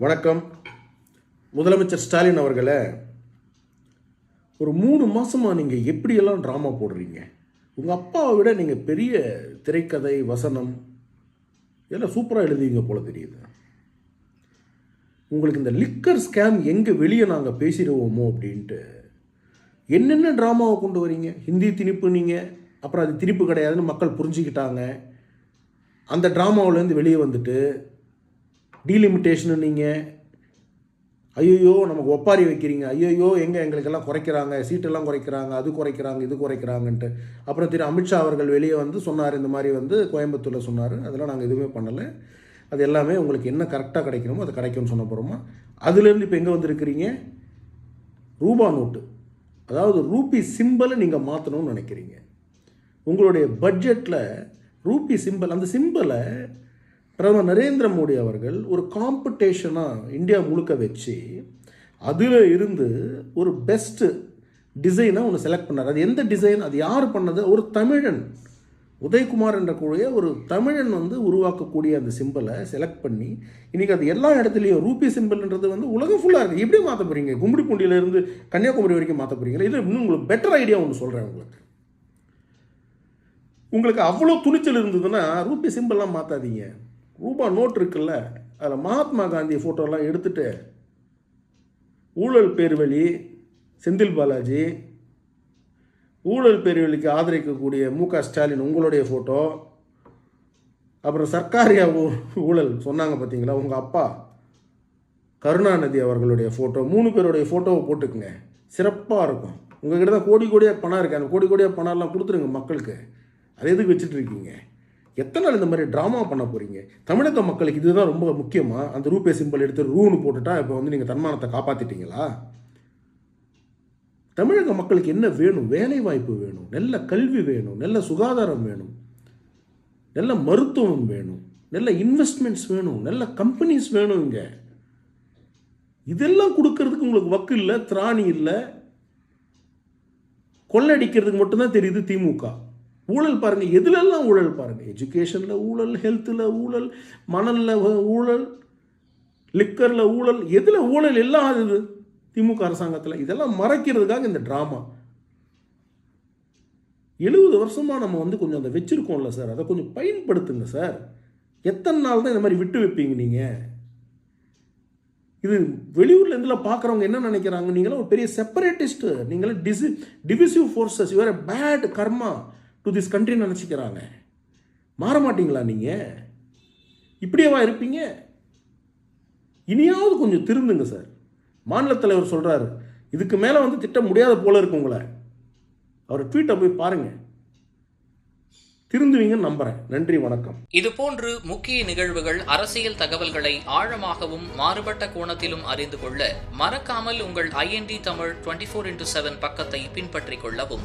வணக்கம். முதலமைச்சர் ஸ்டாலின் அவர்களை ஒரு மூணு மாதமாக நீங்கள் எப்படியெல்லாம் ட்ராமா போடுறீங்க? உங்கள் அப்பாவை விட நீங்கள் பெரிய திரைக்கதை வசனம் எல்லாம் சூப்பராக எழுதுவீங்க போல தெரியுது. உங்களுக்கு இந்த லிக்கர் ஸ்கேம் எங்கே வெளியே நாங்கள் பேசிடுவோமோ அப்படின்ட்டு என்னென்ன ட்ராமாவை கொண்டு வரீங்க? ஹிந்தி திணிப்பு நீங்கள் அப்புறம் அது திணிப்பு கிடையாதுன்னு மக்கள் புரிஞ்சுக்கிட்டாங்க. அந்த ட்ராமாவிலேருந்து வெளியே வந்துட்டு டீலிமிட்டேஷன் நீங்கள் ஐயோ நமக்கு ஒப்பாரி வைக்கிறீங்க. ஐயோ எங்கே எங்களுக்கெல்லாம் குறைக்கிறாங்க? சீட்டெல்லாம் குறைக்கிறாங்க அது குறைக்கிறாங்க இது குறைக்கிறாங்கன்ட்டு. அப்புறம் திரு அமித்ஷா அவர்கள் வெளியே வந்து சொன்னார் இந்த மாதிரி வந்து கோயம்புத்தூரில் சொன்னார். அதெல்லாம் நாங்கள் எதுவுமே பண்ணலை. அது எல்லாமே உங்களுக்கு என்ன கரெக்டாக கிடைக்கணுமோ அது கிடைக்கும்னு சொன்ன போகிறோமா அதுலேருந்து இப்போ எங்கே வந்திருக்கிறீங்க? ரூபா நோட்டு. அதாவது ரூபி சிம்பிளை நீங்கள் மாற்றணும்னு நினைக்கிறீங்க. உங்களுடைய பட்ஜெட்டில் ரூபி சிம்பிள் அந்த சிம்பிளை பிரதமர் நரேந்திர மோடி அவர்கள் ஒரு காம்படிஷனாக இந்தியா முழுக்க வச்சு அதில் இருந்து ஒரு பெஸ்ட்டு டிசைனை ஒன்று செலக்ட் பண்ணார். அது எந்த டிசைன் அது யார் பண்ணது? ஒரு தமிழன் உதயகுமார் என்ற கூடிய ஒரு தமிழன் வந்து உருவாக்கக்கூடிய அந்த சிம்பிளை செலக்ட் பண்ணி இன்றைக்கி அது எல்லா இடத்துலையும் ரூபி சிம்பிள்ன்றது வந்து உலகம் ஃபுல்லாக இருக்குது எப்படி மாற்ற போகிறீங்க கும்மிடிப்பூண்டியிலேருந்து கன்னியாகுமரி வரைக்கும் மாற்ற போகிறீங்களா இது இன்னும் உங்களுக்கு பெட்டர் ஐடியா ஒன்று சொல்கிறேன் உங்களுக்கு. உங்களுக்கு அவ்வளோ துணிச்சல் இருந்ததுன்னா ரூபி சிம்பிள்லாம் மாற்றாதீங்க ரூபா நோட் இருக்குல்ல அதில் மகாத்மா காந்தி ஃபோட்டோலாம் எடுத்துட்டு ஊழல் பேர்வழி செந்தில் பாலாஜி ஊழல் பேர்வழிக்கு ஆதரிக்கக்கூடிய மு க ஸ்டாலின் உங்களுடைய ஃபோட்டோ அப்புறம் சர்க்காரியா ஊ- ஊழல் சொன்னாங்க பார்த்தீங்களா உங்கள் அப்பா கருணாநிதி அவர்களுடைய ஃபோட்டோ மூணு பேருடைய ஃபோட்டோவை போட்டுக்குங்க. சிறப்பாக இருக்கும். உங்ககிட்ட தான் கோடி கோடியாக பணம் இருக்குது அந்த கோடி கோடியாக பணம்லாம் கொடுத்துருங்க மக்களுக்கு. அது எதுக்கு வச்சுட்டு இருக்கீங்க? எத்தனை நாள் இந்த மாதிரி ட்ராமா பண்ண போகிறீங்க தமிழக மக்களுக்கு இதுதான் ரொம்ப முக்கியமாக அந்த ரூபே சிம்பிள் எடுத்து ரூன்னு போட்டுட்டா இப்போ வந்து நீங்கள் தன்மானத்தை காப்பாற்றிட்டீங்களா தமிழக மக்களுக்கு என்ன வேணும்? வேலை வாய்ப்பு வேணும். நல்ல கல்வி வேணும். நல்ல சுகாதாரம் வேணும். நல்ல மருத்துவம் வேணும். நல்ல இன்வெஸ்ட்மெண்ட்ஸ் வேணும். நல்ல கம்பெனிஸ் வேணும் இங்கே. இதெல்லாம் கொடுக்கறதுக்கு உங்களுக்கு வக்கு இல்லை திராணி இல்லை? கொள்ளடிக்கிறதுக்கு மட்டும்தான் தெரியுது திமுக. ஊழல் பாருங்கள் எதுலெல்லாம் ஊழல் பாருங்கள் எஜுகேஷனில் ஊழல் ஹெல்த்தில் ஊழல் மணலில் ஊழல் லிக்கரில் ஊழல் எதில் ஊழல் எல்லாம் ஆகுது திமுக அரசாங்கத்தில். இதெல்லாம் மறைக்கிறதுக்காக இந்த ட்ராமா எழுபது வருஷமாக நம்ம வந்து கொஞ்சம் அதை வச்சுருக்கோம்ல சார். அதை கொஞ்சம் பயன்படுத்துங்க சார். எத்தனை நாள் தான் இந்த மாதிரி விட்டு வைப்பீங்க நீங்கள் இது வெளியூரில் இருந்துல பார்க்குறவங்க என்ன நினைக்கிறாங்க? நீங்களாம் ஒரு பெரிய செப்பரேட்டிஸ்ட்டு நீங்களாம் DC divisive forces you are bad karma. To this கண்ட்ரின்னு நினச்சிக்கிறாங்க. மாற மாட்டீங்களா நீங்கள் இப்படியேவா இருப்பீங்க? இனியாவது கொஞ்சம் திருந்துங்க சார் மாநில தலைவர் சொல்கிறாரு இதுக்கு மேலே வந்து திட்ட முடியாத போல இருக்கு உங்களை. அவர் ட்வீட்டை போய் பாருங்கள் திருந்துவீங்கன்னு நம்புகிறேன் நன்றி வணக்கம். இது போன்று முக்கிய நிகழ்வுகள் அரசியல் தகவல்களை ஆழமாகவும் மாறுபட்ட கோணத்திலும் அறிந்து கொள்ள மறக்காமல் உங்கள் IND Tamil twenty four into seven பக்கத்தை பின்பற்றிக் கொள்ளவும்.